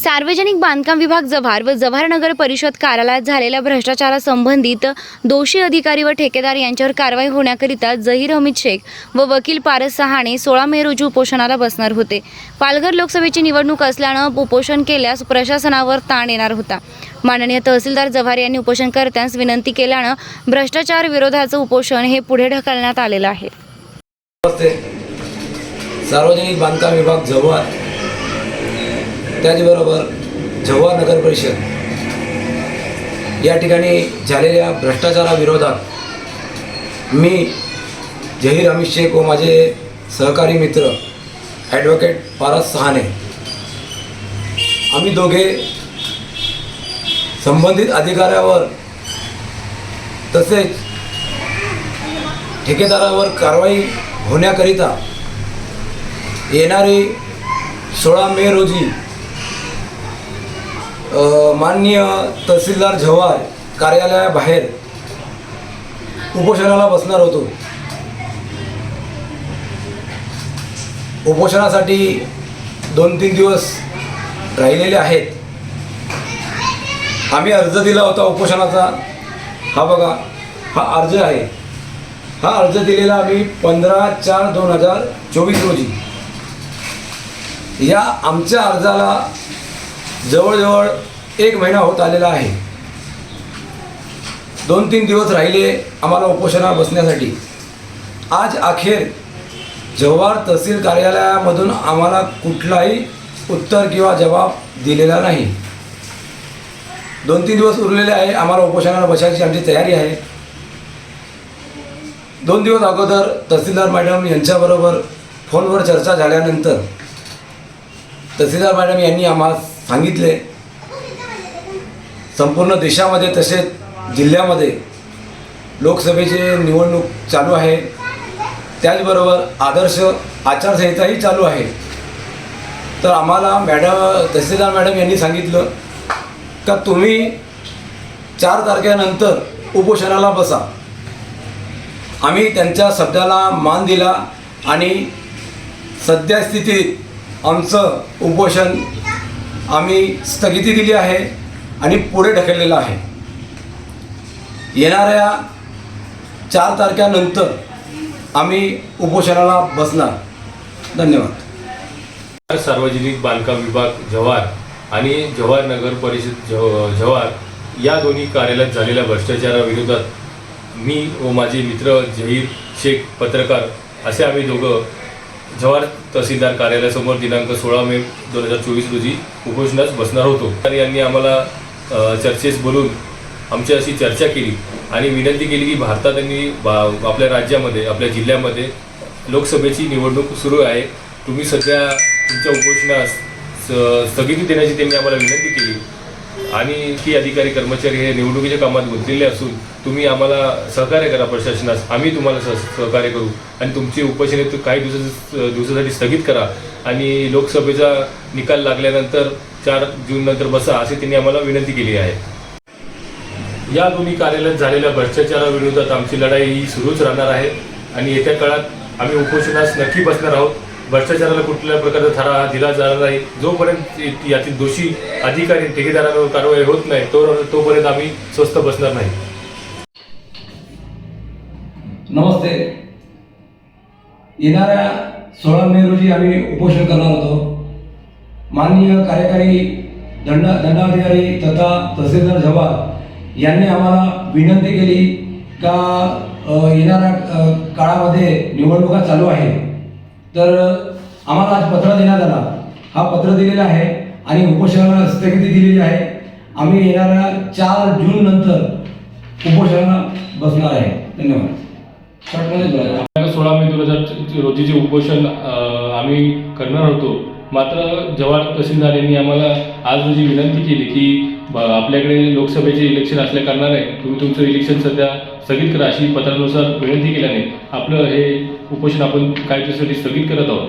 सार्वजनिक बांधकाम विभाग जव्हार व जव्हार नगर परिषद कार्यालयात झालेल्या भ्रष्टाचारासंबंधित दोषी अधिकारी व ठेकेदार यांच्यावर कारवाई होण्याकरिता जहीर हमीद शेख व वकील पारस सहाणे सोळा मे रोजी उपोषणाला बसणार होते. पालघर लोकसभेची निवडणूक असल्यानं उपोषण केल्यास प्रशासनावर ताण येणार होता. माननीय तहसीलदार जव्हार यांनी उपोषणकर्त्यांस विनंती केल्यानं भ्रष्टाचार विरोधाचं उपोषण हे पुढे ढकलण्यात आलेलं आहे. सार्वजनिक बांधकाम विभाग जव्हार त्याचबरोबर जव्हार नगर परिषद या ठिकाणी झालेल्या भ्रष्टाचाराविरोधात मी जहीर अमित शेख व माझे सहकारी मित्र ॲडव्होकेट पारस सहाने आम्ही दोघे संबंधित अधिकाऱ्यावर तसेच ठेकेदारावर कारवाई होण्याकरिता येणारी सोळा मे रोजी मान्य माननीय तहसीलदार जव्हार कार्यालयाबाहेर उपोषणाला बसणार होतो. उपोषणासाठी दोन तीन दिवस राहिलेले आहेत. आम्ही अर्ज दिला होता उपोषणाचा. हा बघा हा अर्ज आहे. हा अर्ज दिलेला आम्ही पंधरा चार दोन हजार चोवीस रोजी. या आमच्या अर्जाला जवळजवळ एक महिना होत आलेला आहे. दोन तीन दिवस राहिले आम्हाला उपोषणावर बसण्यासाठी. आज अखेर जव्हार तहसील कार्यालयामधून आम्हाला कुठलाही उत्तर किंवा जबाब दिलेला नाही. दोन तीन दिवस उरलेले आहे आम्हाला उपोषणाला बसायची आमची तयारी आहे. दोन दिवस अगोदर तहसीलदार मॅडम यांच्याबरोबर फोनवर चर्चा झाल्यानंतर तहसीलदार मॅडम यांनी आम्हाला सांगितले. संपूर्ण देशामध्ये तसेच जिल्ह्यामध्ये लोकसभेचे निवडणूक चालू आहे. त्याचबरोबर आदर्श आचारसंहिताही चालू आहे. तर आम्हाला मॅडम तहसीलदार मॅडम यांनी सांगितलं का तुम्ही चार तारखेनंतर उपोषणाला बसा. आम्ही त्यांच्या शब्दाला मान दिला आणि सद्यस्थितीत आमचं उपोषण आम्ही स्थगिती दिली आहे आणि पुढे ढकललेलं आहे. येणाऱ्या चार तारखेनंतर आम्ही उपोषणाला बसणार. धन्यवाद. सार्वजनिक बांधकाम विभाग जव्हार आणि जव्हार नगर परिषद जव- जव्हार या दोन्ही कार्यालयात झालेल्या भ्रष्टाचाराविरोधात मी व माझे मित्र जहीर शेख पत्रकार असे आम्ही दोघं जव्हार तहसीलदार कार्यालयासमोर दिनांक सोळा मे दोन हजार चोवीस रोजी उपोषणास बसणार होतो. तर यांनी आम्हाला चर्चेस बोलून आमची अशी चर्चा केली आणि विनंती केली की भारतात त्यांनी बा- आपल्या राज्यामध्ये आपल्या जिल्ह्यामध्ये लोकसभेची निवडणूक सुरू आहे. तुम्ही सध्या तुमच्या उपोषणास स- स्थगिती देण्याची त्यांनी आम्हाला विनंती केली. आणि ती अधिकारी कर्मचारी हे निवडणुकीच्या कामात गुंतलेले असून तुम्ही आम्हाला सहकार्य करा प्रशासनास. आम्ही तुम्हाला सह सहकार्य करू. आणि तुमची उपोषणे काही दिवसा दिवसासाठी स्थगित करा. आणि लोकसभेचा निकाल लागल्यानंतर चार जून नंतर बसा अशी त्यांनी आम्हाला विनंती केली आहे. या दोन्ही कार्यालयात झालेल्या भ्रष्टाचाराविरोधात आमची लढाई ही सुरूच राहणार आहे. आणि येत्या काळात आम्ही उपोषणास नक्की बसणार आहोत. भ्रष्टाचाराला कुठल्या प्रकारचा थरा दिला जाणार नाही. जोपर्यंत यातील दोषी अधिकारी ठेकेदारांवर कारवाई होत नाही तो तोपर्यंत आम्ही स्वस्त बसणार नाही. नमस्ते. येणाऱ्या सोळा मे रोजी आम्ही उपोषण करणार होतो. माननीय कार्यकारी दंड दंडाधिकारी तथा तहसीलदार जवार यांनी आम्हाला विनंती केली का येणाऱ्या काळामध्ये निवडणुका चालू आहे तर आम्हाला आज पत्र देण्यात आला. हा पत्र दिलेला आहे आणि उपोषणाला स्थगिती दिलेली आहे. आम्ही येणाऱ्या चार जून नंतर उपोषणाला बसणार आहे. धन्यवाद. सोळा मे दोन हजार रोजीचे उपोषण आम्ही करणार होतो मात्र जव्हार तहसीलदार यांनी आम्हाला आज रोजी विनंती केली की आपल्याकडे लोकसभेचे इलेक्शन असल्या कारणाने तुम्ही तुमचं इलेक्शन सध्या स्थगित करा अशी पत्रानुसार विनंती केल्याने आपलं हे उपोषण आपण काही स्थगित करत आहोत.